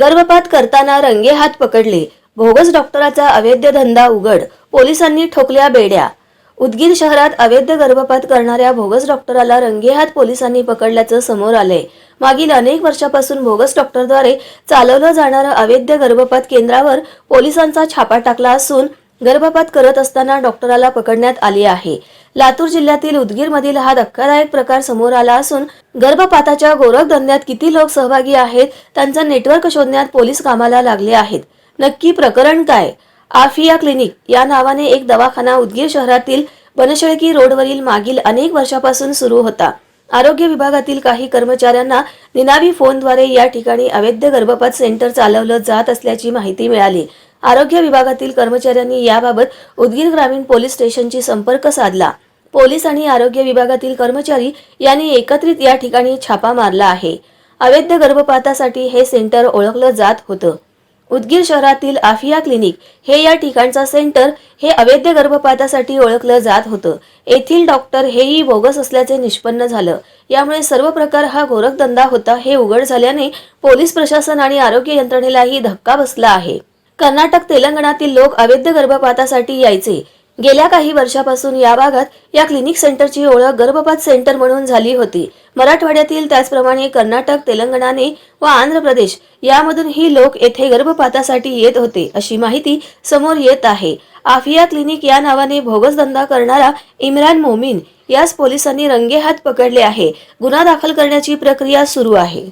गर्भपात करताना रंगेहात पकडले. भोगस डॉक्टराचा अवैध धंदा उघड. पोलिसांनी ठोकल्या बेड्या. उदगीर शहरात अवैध गर्भपात करणाऱ्या भोगस डॉक्टराला रंगेहात पोलिसांनी पकडल्याचं समोर आलंय. मागील अनेक वर्षापासून भोगस डॉक्टरद्वारे चालवलं जाणारं अवैध गर्भपात केंद्रावर पोलिसांचा छापा टाकला असून गर्भपात करत असताना डॉक्टराला पकडण्यात आले आहे. लातूर जिल्ह्यातील उदगीरमधील हा धक्कादायक प्रकार समोर आला असून गर्भपाताच्या गोरखधंद्यात किती लोक सहभागी आहेत त्यांचा नेटवर्क शोधण्यात पोलीस कामाला लागले आहेत. नक्की प्रकरण काय? आफिया क्लिनिक या नावाने एक दवाखाना उदगीर शहरातील बनशेळकी रोडवरील मागील अनेक वर्षापासून सुरू होता. आरोग्य विभागातील काही कर्मचाऱ्यांना निनावी फोनद्वारे या ठिकाणी अवैध गर्भपात सेंटर चालवलं जात असल्याची माहिती मिळाली. आरोग्य विभागातील कर्मचाऱ्यांनी याबाबत उदगीर ग्रामीण पोलीस स्टेशनशी संपर्क साधला. पोलीस आणि आरोग्य विभागातील कर्मचारी यांनी एकत्रित या ठिकाणी छापा मारला आहे. अवैध गर्भपातासाठी हे सेंटर ओळखलं जात होतं. उदगीर शहरातील आफिया क्लिनिक हे या ठिकाणचा सेंटर हे अवैध गर्भपातासाठी ओळखलं जात होतं. येथील डॉक्टर हेही बोगस असल्याचे निष्पन्न झालं. यामुळे सर्व प्रकार हा गोरखधंदा होता हे उघड झाल्याने पोलीस प्रशासन आणि आरोग्य यंत्रणेलाही धक्का बसला आहे. कर्नाटक तेलंगणातील लोक अवैध गर्भपातासाठी यायचे. गेल्या काही वर्षापासून या भागात या क्लिनिक सेंटरची ओळख गर्भपात सेंटर म्हणून झाली होती. मराठवाड्यातील त्याचप्रमाणे कर्नाटक तेलंगणाने व आंध्र प्रदेश यामधून ही लोक येथे गर्भपातासाठी येत होते अशी माहिती समोर येत आहे. आफिया क्लिनिक या नावाने भोगस धंदा करणारा इम्रान मोमीन यास पोलिसांनी रंगेहात पकडले आहे. गुन्हा दाखल करण्याची प्रक्रिया सुरू आहे.